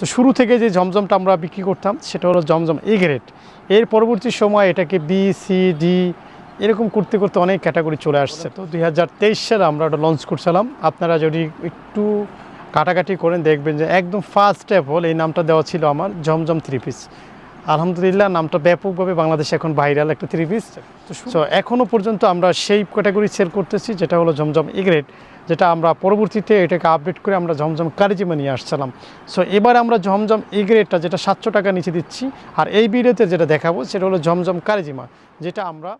তো শুরু থেকে যে জমজমটা আমরা বিক্রি করতাম, সেটা হলো জমজম এ গ্রেড এর পরবর্তী সময় এটাকে বি সি ডি এরকম করতে করতে অনেক ক্যাটাগরি চলে আসছে। তো দুই সালে আমরা ওটা লঞ্চ করছিলাম। আপনারা যদি একটু কাটাকাটি করেন, দেখবেন যে একদম ফার্স্ট স্টেপ হল এই নামটা দেওয়া ছিল আমার জমজম থ্রি পিস আলহামদুলিল্লাহ নামটা ব্যাপকভাবে বাংলাদেশে এখন ভাইরাল একটা থ্রি পিস তো এখনও পর্যন্ত আমরা সেই ক্যাটাগরি সেল করতেছি যেটা হলো ঝমঝম ইগ্রেড যেটা আমরা পরবর্তীতে এটাকে আপডেট করে আমরা ঝমঝম কারিজিমা নিয়ে আসছিলাম। সো এবার আমরা ঝমঝম ইগ্রেডটা যেটা সাতশো টাকা নিচে দিচ্ছি আর এই ভিডিওতে যেটা দেখাবো সেটা হলো ঝমঝম কারিজিমা যেটা আমরা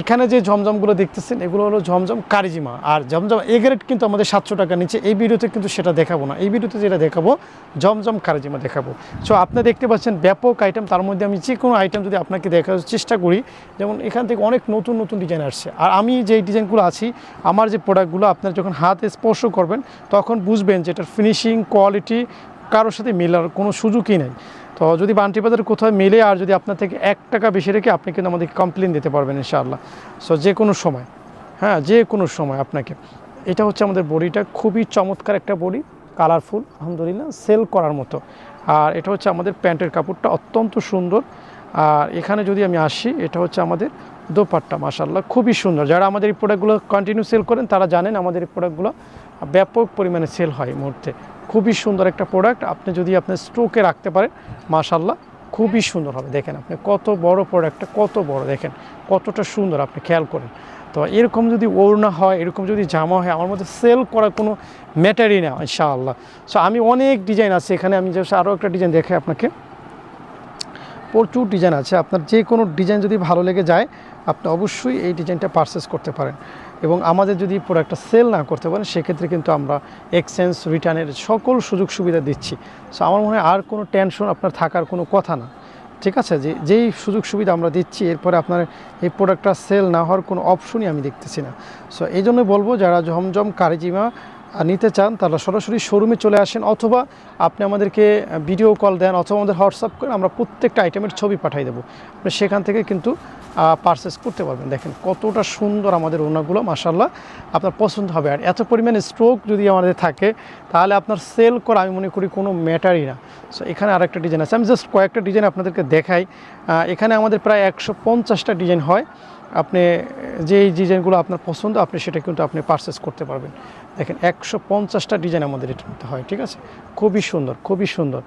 এখানে যে ঝমঝমগুলো দেখতেছেন, এগুলো হলো জমজম কারিজিমা। আর জমজম এ গ্রেড কিন্তু আমাদের সাতশো টাকা নিচে, এই ভিডিওতে কিন্তু সেটা দেখাবো না। এই ভিডিওতে যেটা দেখাবো জমজম কারিজিমা দেখাবো। সো আপনি দেখতে পাচ্ছেন ব্যাপক আইটেম তার মধ্যে আমি যে কোনো আইটেম যদি আপনাকে দেখার চেষ্টা করি, যেমন এখান থেকে অনেক নতুন নতুন ডিজাইন আসছে। আর আমি যেই ডিজাইনগুলো আছি, আমার যে প্রোডাক্টগুলো আপনার যখন হাতে স্পর্শ করবেন, তখন বুঝবেন যে এটার ফিনিশিং কোয়ালিটি কারোর সাথে মেলার কোনো সুযোগই নেই। তো যদি বান্টি বাজার কোথাও মিলে আর যদি আপনার থেকে এক টাকা বেশি রেখে আপনি কিন্তু আমাদেরকে কমপ্লেন দিতে পারবেন ইনশাআল্লাহ। সো যে কোনো সময় হ্যাঁ যে কোনো সময় আপনাকে। এটা হচ্ছে আমাদের বড়িটা, খুবই চমৎকার একটা বড়ি কালারফুল আলহামদুলিল্লাহ সেল করার মতো। আর এটা হচ্ছে আমাদের প্যান্টের কাপড়টা, অত্যন্ত সুন্দর। আর এখানে যদি আমি আসি, এটা হচ্ছে আমাদের দোপাট্টা মাসাল্লাহ খুবই সুন্দর। যারা আমাদের এই প্রোডাক্টগুলো কন্টিনিউ সেল করেন, তারা জানেন আমাদের এই প্রোডাক্টগুলো ব্যাপক পরিমাণে সেল হয় এই মুহূর্তে। খুবই সুন্দর একটা প্রোডাক্ট আপনি যদি আপনার স্টোকে রাখতে পারেন মাশাল্লাহ খুবই সুন্দর হবে। দেখেন আপনি কত বড় প্রোডাক্টটা কত বড়, দেখেন কতটা সুন্দর আপনি খেয়াল করেন। তো এরকম যদি ওড়না হয়, এরকম যদি জামা হয়, আমার মধ্যে সেল করার কোনো ম্যাটারই না ইনশাআল্লাহ সো আমি অনেক ডিজাইন আছে, এখানে আমি যে আরও একটা ডিজাইন দেখে আপনাকে। প্রচুর ডিজাইন আছে। আপনার যে কোনো ডিজাইন যদি ভালো লেগে যায়, আপনি অবশ্যই এই ডিজাইনটা পারচেস করতে পারেন। এবং আমাদের যদি প্রোডাক্টটা সেল না করতে পারেন, সেক্ষেত্রে কিন্তু আমরা এক্সচেঞ্জ রিটার্নের সকল সুযোগ সুবিধা দিচ্ছি। সো আমার মনে হয় আর কোনো টেনশন আপনার থাকার কোনো কথা না। ঠিক আছে? যে, যেই সুযোগ সুবিধা আমরা দিচ্ছি, এরপরে আপনার এই প্রোডাক্টটা সেল না হওয়ার কোনো অপশনই আমি দেখতেছি না। সো এই জন্য বলব, যারা জমজম কারিজিমা নিতে চান তারা সরাসরি শোরুমে চলে আসেন অথবা আপনি আমাদেরকে ভিডিও কল দেন অথবা আমাদের হোয়াটসঅ্যাপ করেন আমরা প্রত্যেকটা আইটেমের ছবি পাঠিয়ে দেবো। আপনি সেখান থেকে কিন্তু পারচেস করতে পারবেন। দেখেন কতটা সুন্দর আমাদের ওনাগুলো মাসাল্লাহ আপনার পছন্দ হবে। আর এত পরিমাণে স্ট্রোক যদি আমাদের থাকে, তাহলে আপনার সেল করা, আমি মনে করি, কোনো ম্যাটারই না। সো এখানে আরেকটা ডিজাইন আছে। আমি জাস্ট কয়েকটা ডিজাইন আপনাদেরকে দেখাই। এখানে আমাদের প্রায় একশো পঞ্চাশটা ডিজাইন হয়। আপনি যেই ডিজাইনগুলো আপনার পছন্দ, আপনি সেটা কিন্তু আপনি পারচেস করতে পারবেন। দেখেন, একশো পঞ্চাশটা ডিজাইন আমাদের মধ্যে হয়, ঠিক আছে? খুবই সুন্দর খুবই সুন্দর।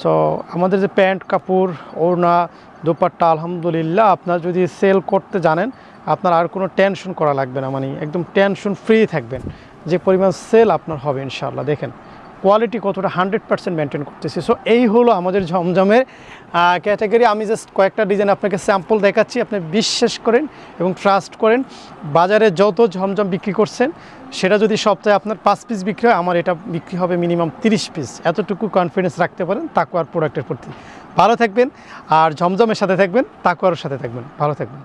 সো আমাদের যে প্যান্ট, কাপড়, ওড়না, দোপাট্টা, আলহামদুলিল্লাহ, আপনার যদি সেল করতে জানেন, আপনার আর কোনো টেনশন করা লাগবে না মানে একদম টেনশন ফ্রি থাকবেন। যে পরিমাণ সেল আপনার হবে, ইনশাআল্লাহ, দেখেন। কোয়ালিটি কতটা হান্ড্রেড পার্সেন্ট মেনটেন করতেছি। সো এই হলো আমাদের ঝমঝমের ক্যাটাগরি আমি জাস্ট কয়েকটা ডিজাইন আপনাকে স্যাম্পল দেখাচ্ছি, আপনি বিশ্বাস করেন এবং ট্রাস্ট করেন। বাজারে যত ঝমঝম বিক্রি করছেন, সেটা যদি সপ্তাহে আপনার পাঁচ পিস বিক্রি হয়, আমার এটা বিক্রি হবে মিনিমাম তিরিশ পিস এতটুকু কনফিডেন্স রাখতে পারেন তাকুয়ার প্রোডাক্টের প্রতি। ভালো থাকবেন, আর ঝমঝমের সাথে থাকবেন তাকুয়ার সাথে থাকবেন। ভালো থাকবেন।